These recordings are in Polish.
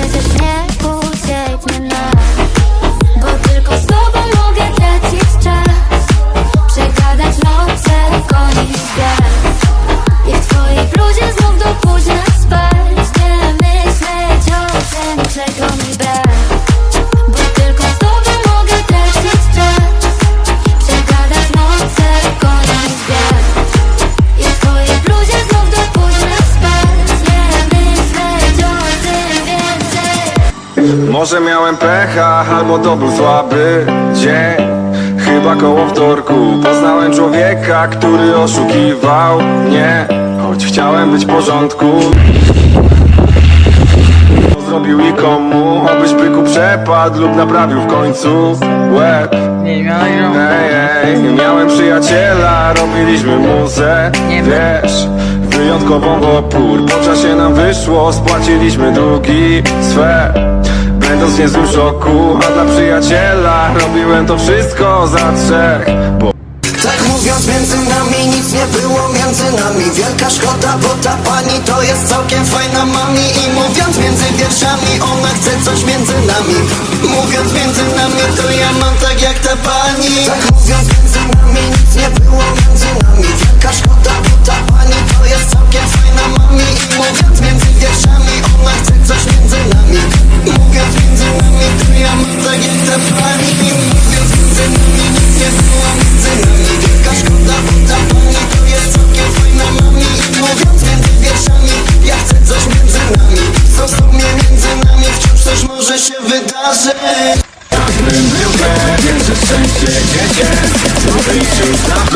Przecież nie Może miałem pecha, albo to był słaby. Dzień Chyba koło wtorku. Poznałem człowieka, który oszukiwał mnie. Choć chciałem być w porządku. Co Zrobił i komu? Obyś byku przepadł lub naprawił w końcu łeb. Nie miała grą. Ej, ej, miałem przyjaciela, robiliśmy muzę. Nie Wiesz, wyjątkową w opór. Po czasie nam wyszło, spłaciliśmy długi swe Będąc w niezłym szoku, a dla przyjaciela. Robiłem to wszystko za trzech Bo Tak mówiąc między nami nic nie było między nami Wielka szkoda, bo ta pani to jest całkiem fajna mami. I mówiąc między wierszami ona chce coś między nami. Mówiąc między nami to ja mam tak jak ta pani. Tak mówiąc między nami nic nie było między nami Wielka szkoda, bo ta pani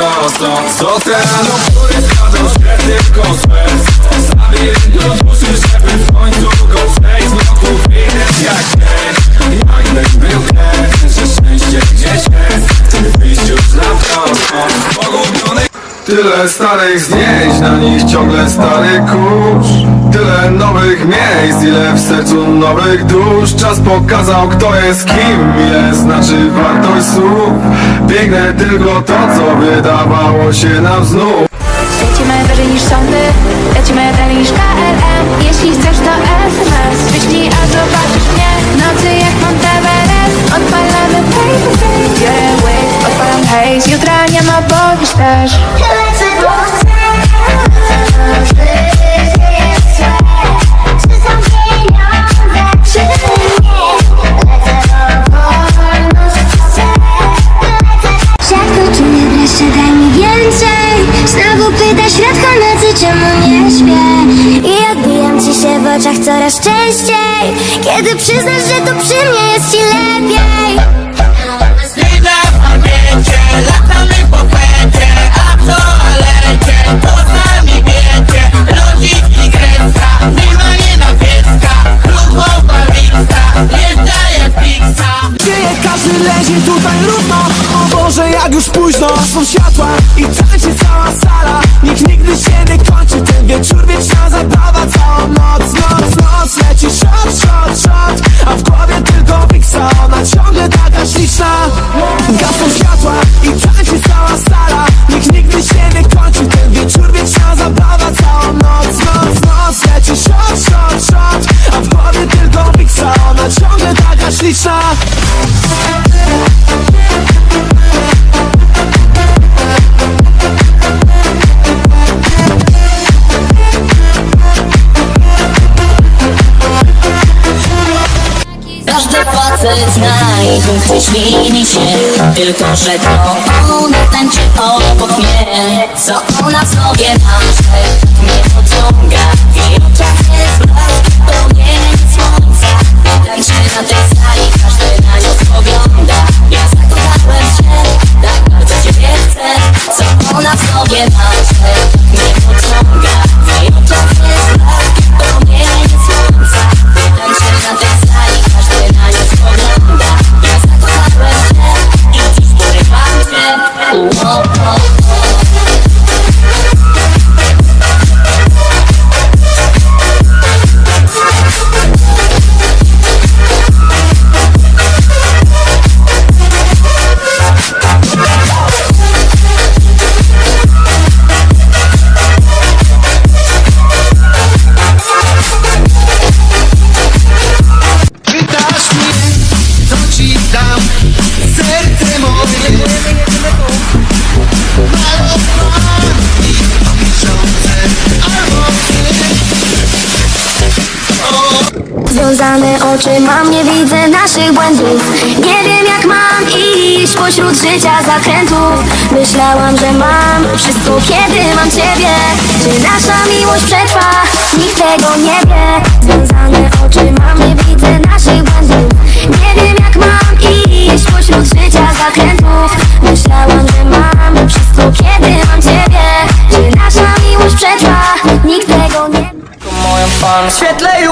już na prosto Z oceanu, który składał się tylko z łez Z labiryntu duszy, żeby w końcu go przejść. Z mroku widać jak Tyle starych zdjęć, na nich ciągle stary kurz. Tyle nowych miejsc, ile w sercu nowych dusz. Czas pokazał kto jest kim, ile znaczy wartość słów. Piękne tylko to, co wydawało się nam znów. Lecimy wyżej niż sądy, lecimy dalej niż KLM Jeśli chcesz to SMS, chcę Lecę Rzadko czuję wreszcie, daj mi więcej Znowu pyta świadka nocy, czemu nie śpię I odbijam ci się w oczach coraz częściej Kiedy przyznasz, że to przy mnie jest ci lepiej tutaj równo. O Boże, jak już późno. Są światła i tańczy cała sala. Nikt nigdy się nie kończy Ten wieczór, wieczna zabawa Całą noc, noc, noc Leci shot, shot, shot A w głowie tylko Każdy facet zna i punkty ślini się Tylko, że to ona tańczy obok mnie Co ona w sobie nasze mnie pociąga. W jej oczach jest blask, promienie słońca. Tańczy na tej sali, każdy na nią spogląda. Ja zakochałem się, tak bardzo ciebie chcę Co ona w sobie nasze serce moje. Albo Związane oczy mam, nie widzę naszych błędów. Nie wiem jak mam iść pośród życia zakrętów. Myślałam, że mam wszystko, kiedy mam ciebie. Czy nasza miłość przetrwa? Nikt tego nie wie W świetle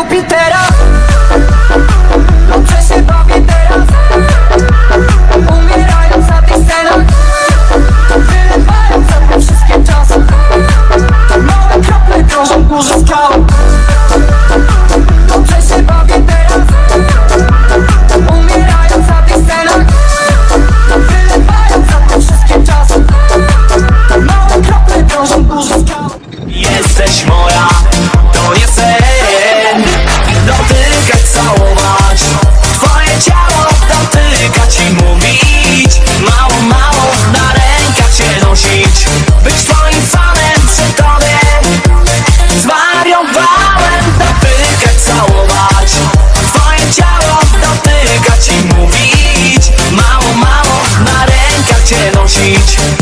feet